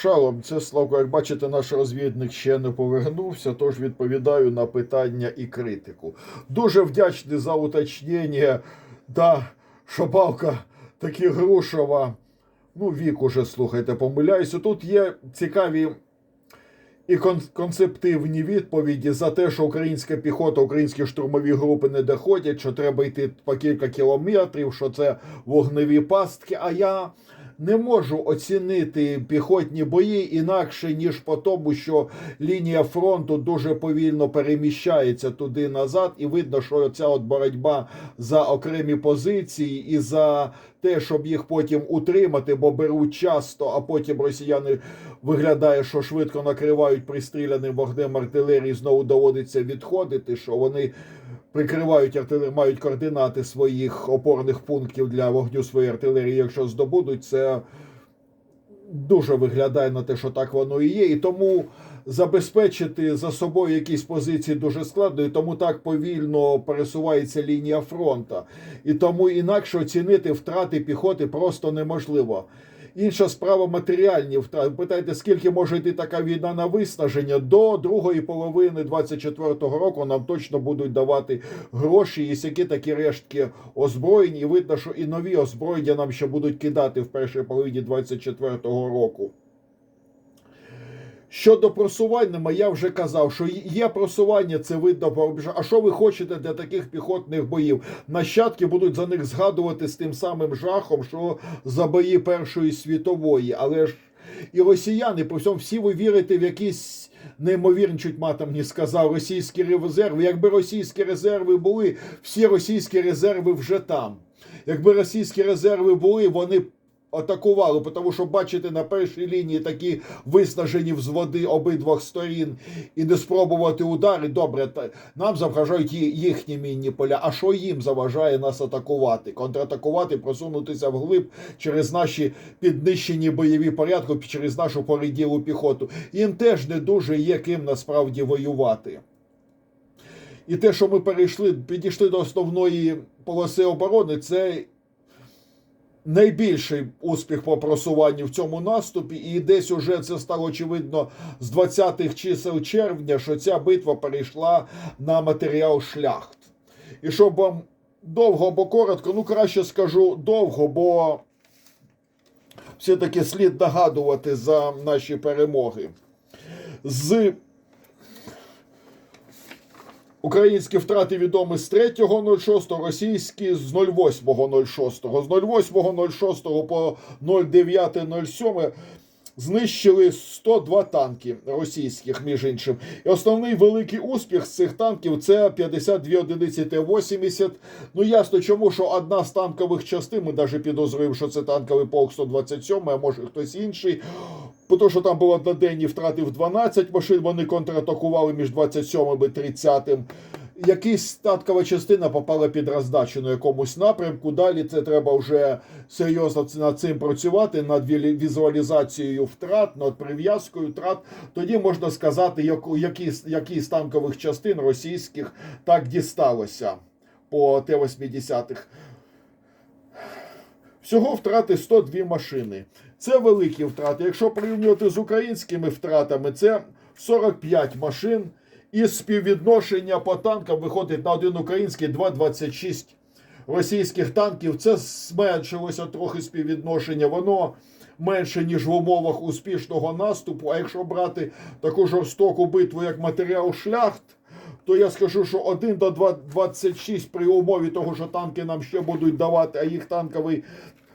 Шалом, це Славко. Як бачите, наш розвідник ще не повернувся, тож відповідаю на питання і критику. Дуже вдячний за уточнення. Да, Шабалка таки Грушова. Ну, вік уже, слухайте, помиляюся. Тут є цікаві і кон- концептивні відповіді за те, що українська піхота, українські штурмові групи не доходять, що треба йти по кілька кілометрів, що це вогневі пастки. А я не можу оцінити піхотні бої інакше, ніж по тому, що лінія фронту дуже повільно переміщається туди назад, і видно, що ця от боротьба за окремі позиції і за те, щоб їх потім утримати, бо беруть часто, а потім росіяни виглядає, що швидко накривають пристріляним вогнем артилерії, знову доводиться відходити, що вони прикривають артилерію, мають координати своїх опорних пунктів для вогню своєї артилерії. Якщо здобудуть, це дуже виглядає на те, що так воно і є. І тому забезпечити за собою якісь позиції дуже складно, і тому так повільно пересувається лінія фронту. І тому інакше оцінити втрати піхоти просто неможливо. Інша справа матеріальні втрати. Питайте, скільки може йти така війна на виснаження? До другої половини 24-го року нам точно будуть давати гроші, і сякі такі рештки озброєнь. І видно, що і нові озброєння нам ще будуть кидати в першій половині 24-го року. Щодо просування, я вже казав, що є просування, це видно по. А що ви хочете для таких піхотних боїв? Нащадки будуть за них згадувати з тим самим жахом, що за бої Першої світової. Але ж і росіяни, по всьому, всі ви вірите в якісь неймовірні, чуть матом не сказав, російські резерви. Якби російські резерви були, всі російські резерви вже там. Якби російські резерви були, вони атакували, тому що бачите на першій лінії такі виснажені взводи обидвох сторін і не спробувати удари. Добре, нам заважають їхні мінні поля. А що їм заважає нас атакувати? Контратакувати, просунутися вглиб через наші піднищені бойові порядки, через нашу поріділу піхоту. Їм теж не дуже є ким насправді воювати. І те, що ми перейшли, підійшли до основної полоси оборони, це найбільший успіх по просуванню в цьому наступі, і десь уже це стало очевидно з 20-х чисел червня, що ця битва перейшла на матеріал шляхт. І щоб вам довго або коротко, ну краще скажу довго, бо все-таки слід нагадувати за наші перемоги. З Українські втрати відомі з 3.06, російські з 08.06. З 08.06 по 09.07 знищили 102 танки російських, між іншим. І основний великий успіх з цих танків це 52 одиниці Т-80. Ну ясно, чому, що одна з танкових частин, ми навіть підозрюємо, що це танковий полк 127, а може хтось інший. Тому що там було одноденні втрати в 12 машин, вони контратакували між 27 і 30. Якась танкова частина попала під роздачу на якомусь напрямку. Далі це треба вже серйозно над цим працювати, над візуалізацією втрат, над прив'язкою втрат. Тоді можна сказати, які, які з танкових частин російських так дісталося по Т-80-х. Всього втрати 102 машини. Це великі втрати. Якщо порівнювати з українськими втратами, це 45 машин. І співвідношення по танкам виходить на один український 2,26 російських танків. Це зменшилося трохи співвідношення. Воно менше, ніж в умовах успішного наступу. А якщо брати таку жорстоку битву, як матеріал шляхт, то я скажу, що 1 до 2,26 при умові того, що танки нам ще будуть давати, а їх танковий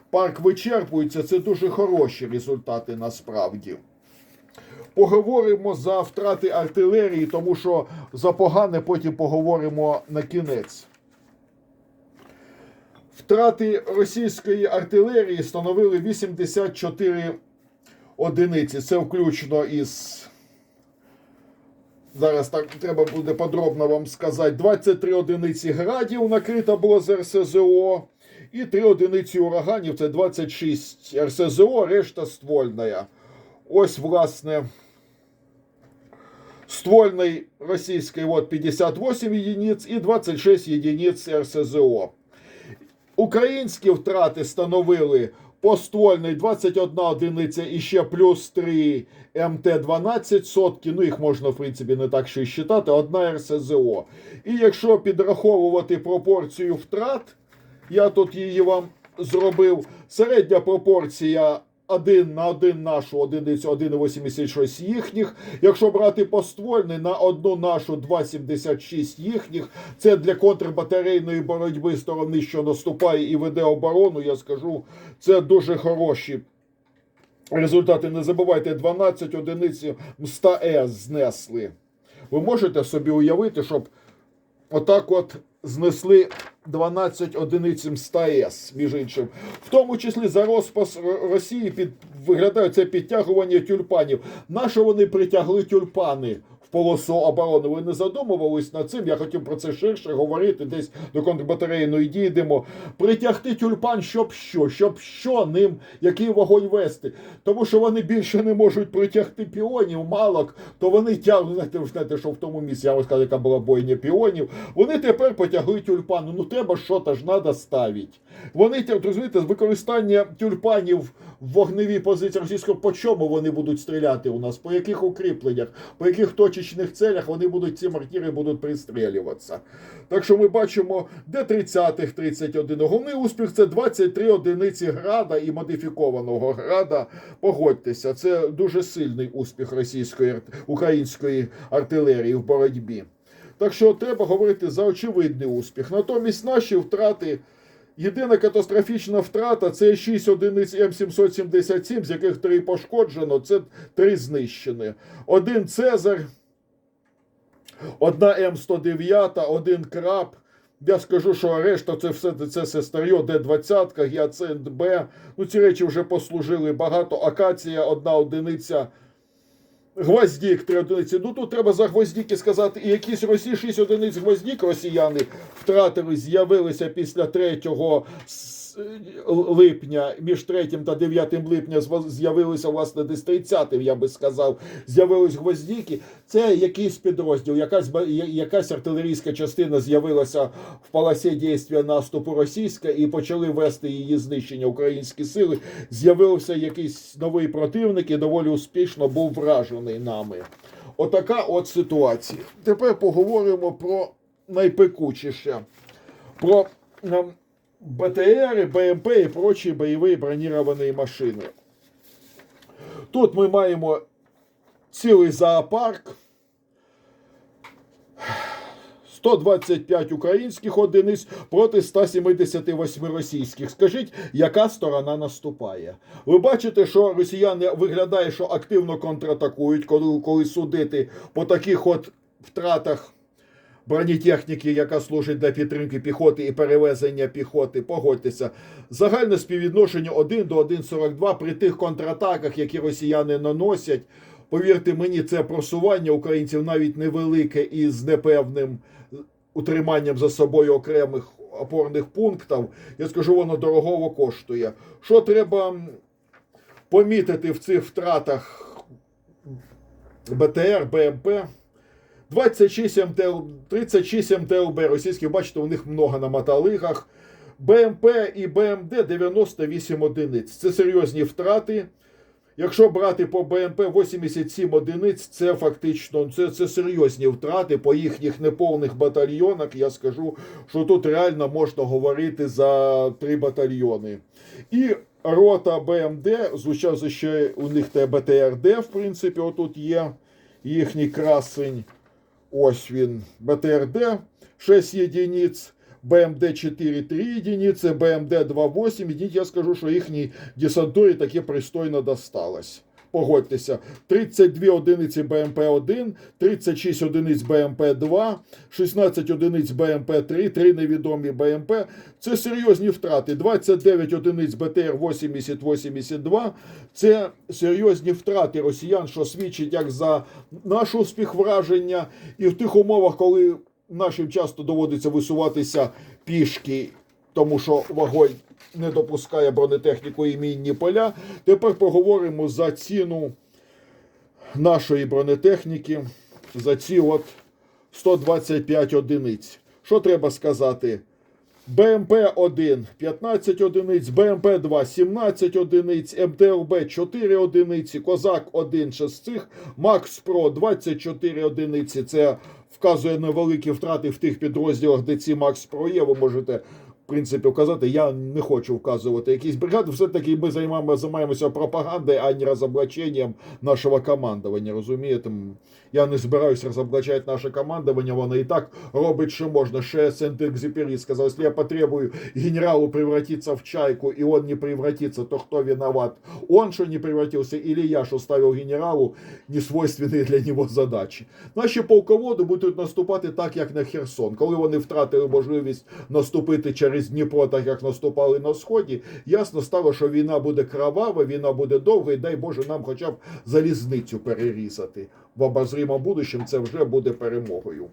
парк вичерпується, це дуже хороші результати насправді. Поговоримо за втрати артилерії, тому що за погане потім поговоримо на кінець. Втрати російської артилерії становили 84 одиниці. Це включно із. Зараз так треба буде подробно вам сказати. 23 одиниці градів накрито було з РСЗО. І 3 одиниці ураганів це 26 РСЗО, решта ствольна. Ось, власне, ствольний російський от 58 единиць і 26 единиць РСЗО. Українські втрати становили Поствольний 21 одиниця і ще плюс 3 МТ-12 сотки. Ну, їх можна, в принципі, не так ще й считати. Одна РСЗО. І якщо підраховувати пропорцію втрат, я тут її вам зробив. Середня пропорція 1 на 1 нашу одиницю 1,86 їхніх. Якщо брати поствольний на одну нашу 2,76 їхніх, це для контрбатарейної боротьби сторони, що наступає і веде оборону, я скажу, це дуже хороші. Результати не забувайте, 12 одиниць МСТА С знесли. Ви можете собі уявити, щоб отак от знесли 12 одиниць МСТА-С, між іншим. В тому числі за розпас Росії під, виглядає це підтягування тюльпанів. Нащо вони притягли тюльпани полосу оборони? Ви не задумувались над цим? Я хотів про це ширше говорити, десь до контрбатарейної дійдемо. Притягти тюльпан, щоб що? Щоб що ним, який вогонь вести? Тому що вони більше не можуть притягти піонів, малок, то вони тягнуть, знаєте, ви знаєте, що в тому місці, я вам яка була бойня піонів. Вони тепер потягли тюльпани. Ну треба що-то ж треба ставити. Вони розумієте, використання тюльпанів в вогневій позиції російського, по чому вони будуть стріляти у нас, по яких укріпленнях, по яких точечних целях вони будуть, ці мартіри будуть пристрілюватися. Так що ми бачимо, де 30-х 31. Головний успіх це 23 одиниці града і модифікованого града. Погодьтеся, це дуже сильний успіх російської української артилерії в боротьбі. Так що треба говорити за очевидний успіх. Натомість наші втрати. Єдина катастрофічна втрата це 6 одиниць М777, з яких 3 пошкоджено, це 3 знищені. Один Цезар, одна М109, один краб. Я скажу, що решта це все це все старьо, Д-20, Гіацинт Б. Ну, ці речі вже послужили багато. Акація, одна одиниця. Гвоздік, три. Ну тут треба за гвоздіки сказати, і якісь росі 6 одиниць гвоздік росіяни втратили, з'явилися після 3 с- липня, між 3 та 9 липня з'явилися, власне, десь 30, я би сказав, з'явились гвоздіки. Це якийсь підрозділ, якась, якась артилерійська частина з'явилася в полосі дійства наступу російська і почали вести її знищення українські сили. З'явився якийсь новий противник і доволі успішно був вражений нами. Отака от ситуація. Тепер поговоримо про найпекучіше. Про ем, БТР, БМП і прочі бойові броніровані машини. Тут ми маємо цілий зоопарк. 125 українських одиниць проти 178 російських. Скажіть, яка сторона наступає? Ви бачите, що росіяни виглядає, що активно контратакують, коли, коли судити по таких от втратах бронетехніки, яка служить для підтримки піхоти і перевезення піхоти. Погодьтеся, загальне співвідношення 1 до 1,42 при тих контратаках, які росіяни наносять. Повірте мені, це просування українців навіть невелике і з непевним утриманням за собою окремих опорних пунктів. Я скажу, воно дорогого коштує. Що треба помітити в цих втратах БТР, БМП? 26 МТЛ, 36 МТЛБ російських, бачите, у них много на мотолигах. БМП і БМД 98 одиниць. Це серйозні втрати. Якщо брати по БМП 87 одиниць, це фактично це, це серйозні втрати по їхніх неповних батальйонах. Я скажу, що тут реально можна говорити за три батальйони. І рота БМД, звучав ще у них БТРД, в принципі, отут є їхній красень. Ось він, БТРД 6 єдиниць, БМД 4 3 єдиниці, БМД 2 8 єдиниць. Я скажу, що їхній десантурі таке пристойно досталось. Погодьтеся, 32 одиниці БМП-1, 36 одиниць БМП-2, 16 одиниць БМП-3, 3 невідомі БМП. Це серйозні втрати. 29 одиниць БТР-80-82. Це серйозні втрати росіян, що свідчить як за наш успіх враження, і в тих умовах, коли нашим часто доводиться висуватися пішки, тому що вогонь не допускає бронетехніку і мінні поля. Тепер поговоримо за ціну нашої бронетехніки, за ці от 125 одиниць. Що треба сказати? БМП-1 15 одиниць, БМП-2 17 одиниць, МТЛБ 4 одиниці, Козак-1 ще з цих, Макс Про 24 одиниці. Це вказує на великі втрати в тих підрозділах, де ці Макс Про є. Ви можете принципі вказати. Я не хочу вказувати якісь бригади. Все-таки ми займаємо, займаємося пропагандою, а не розоблаченням нашого командування. Розумієте? Я не збираюся розоблачати наше командування, воно і так робить, що можна. Ще Сент-Экзюпери сказав, якщо я потребую генералу превратиться в чайку, и он не превратится, то кто виноват? Он, что не превратился, или я, що ставив генералу несвойственні для нього задачі. Наші полководи будуть наступати так, як на Херсон. Коли вони втратили можливість наступити через Дніпро, так як наступали на Сході, ясно стало, що війна буде кровава, війна буде довга, і дай Боже нам хоча б залізницю перерізати. В обозримо будущем це вже буде перемогою.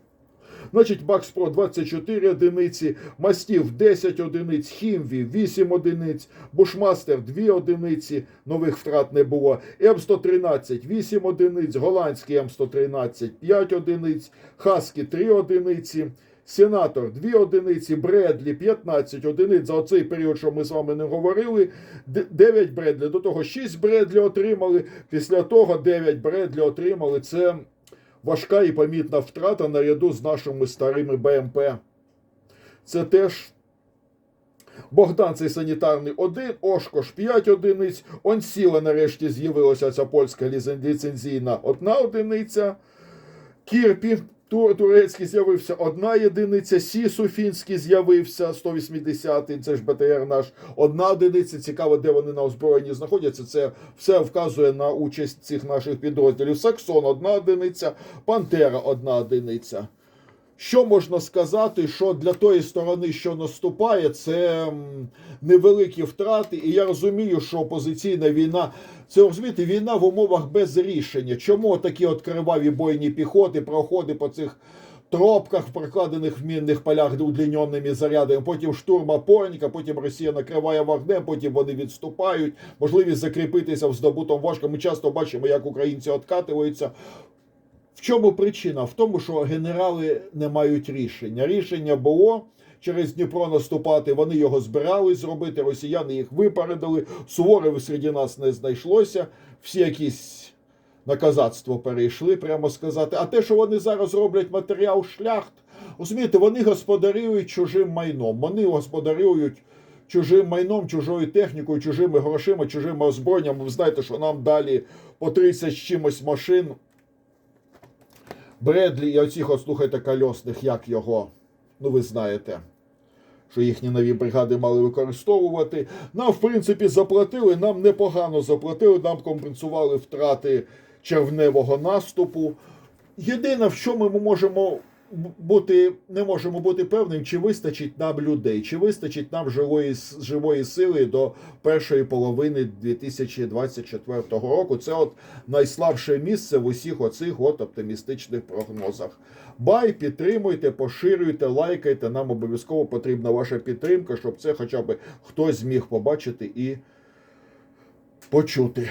Значить, Бакс Про 24 одиниці, Мастів 10 одиниць, Хімві 8 одиниць, Бушмастер 2 одиниці, нових втрат не було. М113 8 одиниць, голландський М113 5 одиниць, Хаскі 3 одиниці. Сенатор 2 одиниці, Бредлі 15 одиниць за оцей період, що ми з вами не говорили. 9 Бредлі, до того 6 Бредлі отримали. Після того 9 Бредлі отримали. Це важка і помітна втрата наряду з нашими старими БМП. Це теж Богдан цей санітарний 1, Ошкош 5 одиниць. Онсіла нарешті з'явилася ця польська ліцензійна одна одиниця. Кірпі Тур, турецький з'явився одна єдиниця, Сісу фінський з'явився 180-й, це ж БТР наш, одна одиниця. Цікаво, де вони на озброєнні знаходяться. Це все вказує на участь цих наших підрозділів. Саксон одна одиниця, Пантера одна одиниця. Що можна сказати, що для тої сторони, що наступає, це невеликі втрати. І я розумію, що опозиційна війна це розумієте, війна в умовах без рішення. Чому такі от криваві бойні піхоти, проходи по цих тропках, прокладених в мінних полях удліненими зарядами, потім штурм опорника, потім Росія накриває вогнем, потім вони відступають, можливість закріпитися в здобутому важко. Ми часто бачимо, як українці откатуються. В чому причина? В тому, що генерали не мають рішення. Рішення було через Дніпро наступати. Вони його збирались зробити. Росіяни їх випередили. Суворів серед нас не знайшлося. Всі якісь на казацтво перейшли, прямо сказати. А те, що вони зараз роблять матеріал шляхт, розумієте, вони господарюють чужим майном. Вони господарюють. Чужим майном, чужою технікою, чужими грошима, чужими озброєннями. Ви знаєте, що нам далі по 30 з чимось машин Бредлі і оцих, от, слухайте, кольосних, як його, ну ви знаєте, що їхні нові бригади мали використовувати. Нам, в принципі, заплатили, нам непогано заплатили, нам компенсували втрати червневого наступу. Єдине, в чому ми можемо бути, не можемо бути певним, чи вистачить нам людей, чи вистачить нам живої, живої сили до першої половини 2024 року. Це от найслабше місце в усіх оцих от оптимістичних прогнозах. Бай, підтримуйте, поширюйте, лайкайте. Нам обов'язково потрібна ваша підтримка, щоб це хоча б хтось зміг побачити і почути.